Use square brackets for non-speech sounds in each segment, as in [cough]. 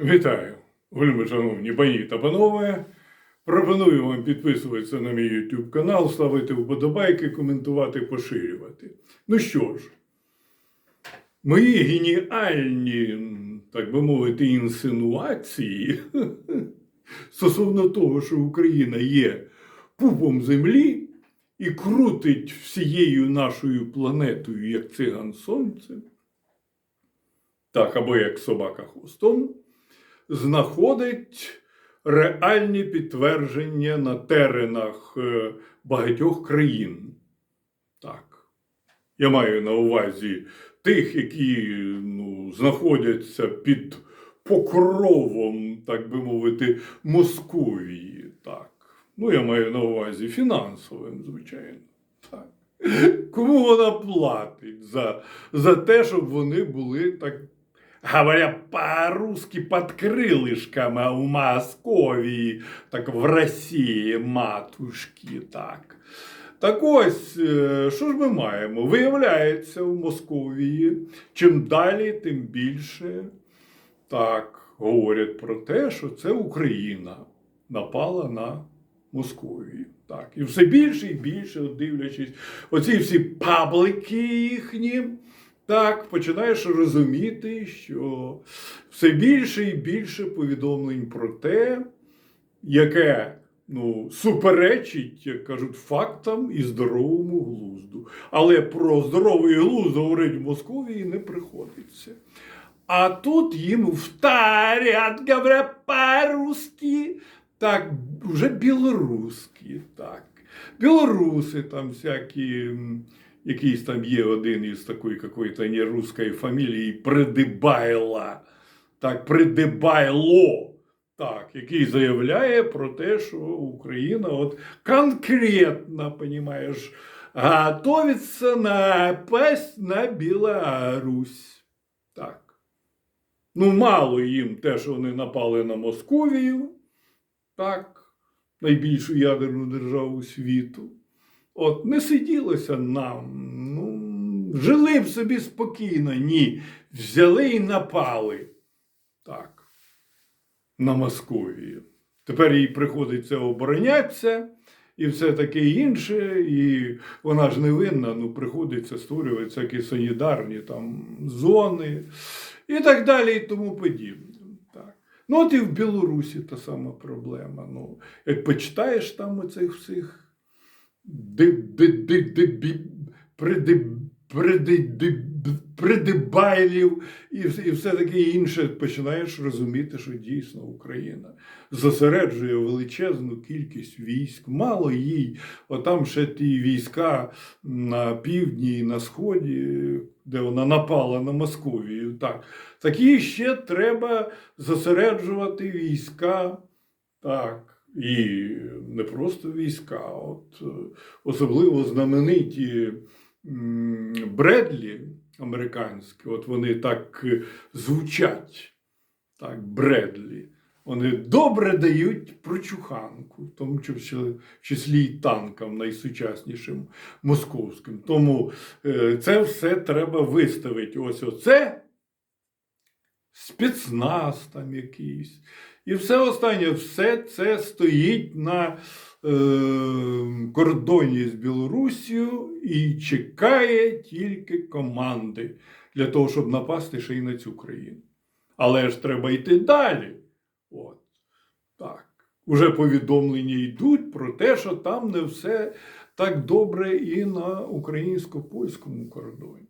Вітаю, вельми шановні пані та панове. Пропоную вам підписуватися на мій YouTube канал, ставити вподобайки, коментувати, поширювати. Ну що ж, мої геніальні, так би мовити, інсинуації [laughs] стосовно того, що Україна є пупом землі і крутить всією нашою планетою, як циган сонце, так, або як собака хвостом, знаходить реальні підтвердження на теренах е, багатьох країн. Так. Я маю на увазі тих, які ну, знаходяться під покровом, так би мовити, Московії. Так. Ну, я маю на увазі фінансовим, звичайно. Так. Кому вона платить за, за те, щоб вони були так говоря по-русски под крылышком у Московії, так в Росії, матушки, так. Так ось, що ж ми маємо? Виявляється, в Московії чим далі, тим більше так говорять про те, що це Україна напала на Московію. Так. І все більше і більше, дивлячись, оці всі паблики їхні. Так, починаєш розуміти, що все більше і більше повідомлень про те, яке ну, суперечить, як кажуть, фактам і здоровому глузду. Але про здоровий глузд говорить в Московії не приходиться. А тут їм втарят, говорять по-русски, так, вже білоруські, так. Білоруси там всякі. Якийсь там є один із такої какої-то не русської фамілії Придибайла. Так, Придибайло. Так, який заявляє про те, що Україна от конкретно, понимаешь, готовится напасть на Білорусь. Так. Ну, мало їм те, що вони напали на Московію. Так, найбільшу ядерну державу світу. От не сиділося нам. Ну, жили б собі спокійно. Ні. Взяли і напали. Так. На Московію. Тепер їй приходиться оборонятися і все таке інше. І вона ж не винна, ну приходиться створювати всякі санітарні там зони і так далі, і тому подібне. Ну, от і в Білорусі та сама проблема. Ну, як почитаєш там оцих всіх придибайлів і, і все таке інше, починаєш розуміти, що дійсно Україна зосереджує величезну кількість військ, мало їй, отам ще ті війська на півдні і на сході, де вона напала на Московію. Так, так їй ще треба зосереджувати війська. Так. І не просто війська, от е, особливо знамениті Бредлі американські, от вони так е, звучать, так, Бредлі. Вони добре дають прочуханку, в тому числі, числі танкам найсучаснішим московським. Тому е, це все треба виставити. Ось оце спецназ там якийсь. І все останнє, все це стоїть на е, кордоні з Білоруссю і чекає тільки команди для того, щоб напасти ще й на цю країну. Але ж треба йти далі. От. Так. Уже повідомлення йдуть про те, що там не все так добре і на українсько-польському кордоні.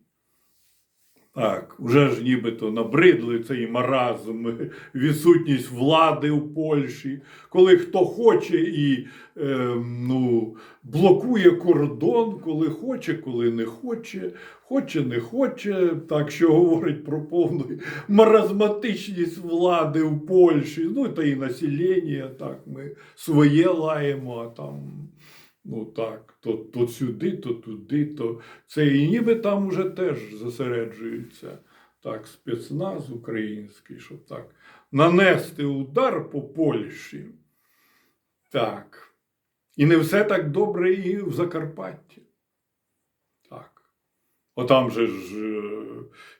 Так, вже ж нібито набридли цей маразм, відсутність влади у Польщі, коли хто хоче і е, ну, блокує кордон, коли хоче, коли не хоче, хоче, не хоче, так що говорить про повну маразматичність влади у Польщі, ну та і населення, так, ми своє лаємо, а там. Ну так, то, то сюди, то туди, то це і ніби там уже теж зосереджується так, спецназ український, щоб так нанести удар по Польщі. Так. І не все так добре і в Закарпатті. Так. Отам же ж е,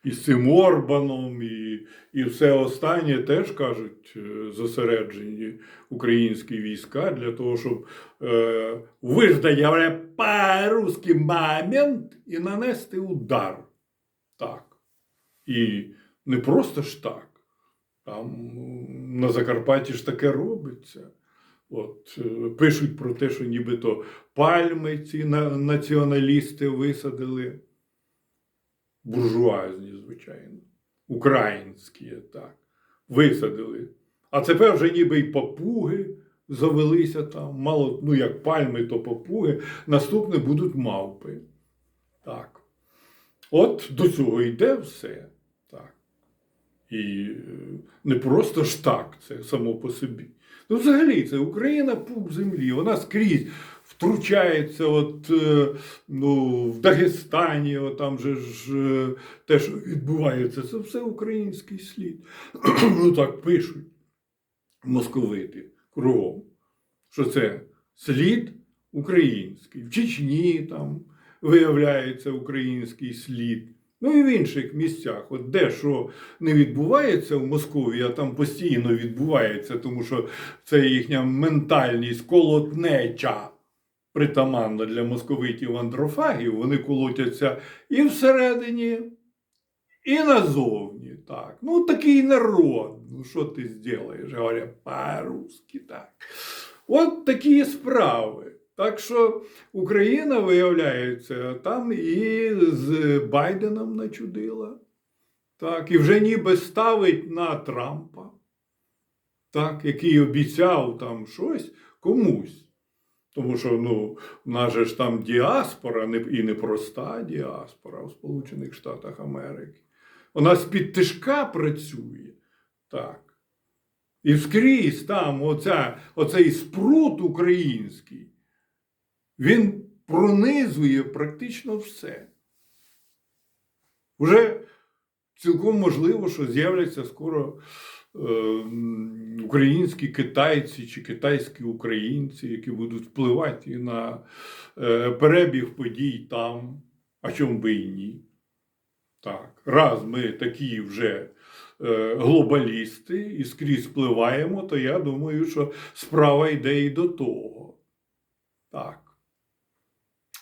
і з цим Орбаном, і, і все останнє теж кажуть е, зосереджені українські війська для того, щоб е, виждати по-русски момент і нанести удар. Так. І не просто ж так. Там на Закарпатті ж таке робиться. От, е, пишуть про те, що нібито пальми ці націоналісти висадили. Буржуазні, звичайно, українські, так, висадили. А тепер вже ніби й папуги завелися там. Мало, ну як пальми, то папуги. Наступне будуть мавпи. Так. От до цього йде все. І е, не просто ж так, це само по собі. Ну, взагалі, це Україна пуп землі, вона скрізь втручається, от, е, ну, в Дагестані, от, там же ж е, що відбувається, це все український слід. [clears throat] ну так пишуть московити кругом, що це слід український. В Чечні там виявляється український слід. Ну і в інших місцях, от де що не відбувається в Московії, а там постійно відбувається, тому що це їхня ментальність колотнеча притаманна для московитів андрофагів. Вони колотяться і всередині, і назовні. Так. Ну, такий народ. Ну, що ти зробиш? Говорять по-русски так. От такі справи. Так що Україна, виявляється, там і з Байденом начудила. Так, і вже ніби ставить на Трампа, так, який обіцяв там щось комусь. Тому що ну, в нас же ж там діаспора, і не проста діаспора у Сполучених Штатах Америки. Вона з-під тишка працює. Так. І скрізь там оця, оцей спрут український, він пронизує практично все. Уже цілком можливо, що з'являться скоро е, українські китайці чи китайські українці, які будуть впливати на е, перебіг подій там, а чому би і ні. Так, раз ми такі вже е, глобалісти і скрізь впливаємо, то я думаю, що справа йде і до того. Так.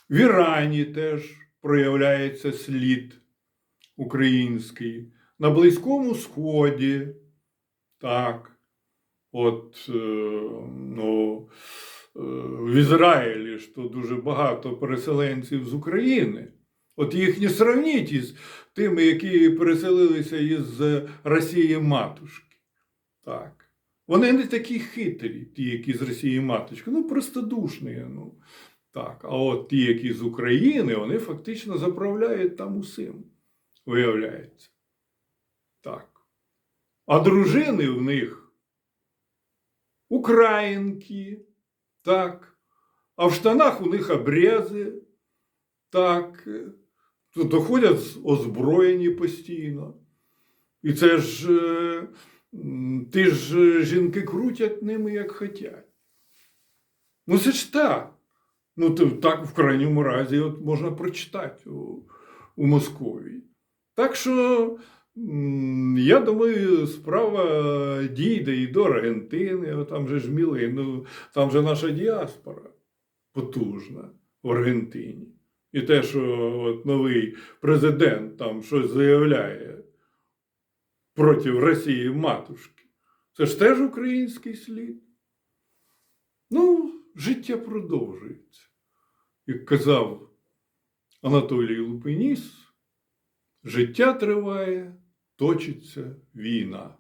В Ірані теж проявляється слід український. На Близькому Сході. Так. От, е, ну, е, в Ізраїлі ж то дуже багато переселенців з України. От їх не сравніть із тими, які переселилися із Росії матушки. Так. Вони не такі хитрі, ті, які з Росії матушки, ну простодушні. Ну. Так. А от ті, які з України, вони фактично заправляють там усім, виявляється. Так. А дружини в них українки, так. А в штанах у них обрези, так. Доходять озброєні постійно. І це ж е, ті ж е, жінки крутять ними, як хотять. Ну, це ж так. Ну, то так в крайньому разі от можна прочитати у, у Московії. Так що, я думаю, справа дійде і до Аргентини, там же ж міли, ну, там же наша діаспора потужна в Аргентині. І те, що от новий президент там щось заявляє проти Росії матушки, це ж теж український слід. Ну, життя продовжується. Як казав Анатолій Лупеніс, життя триває, точиться війна.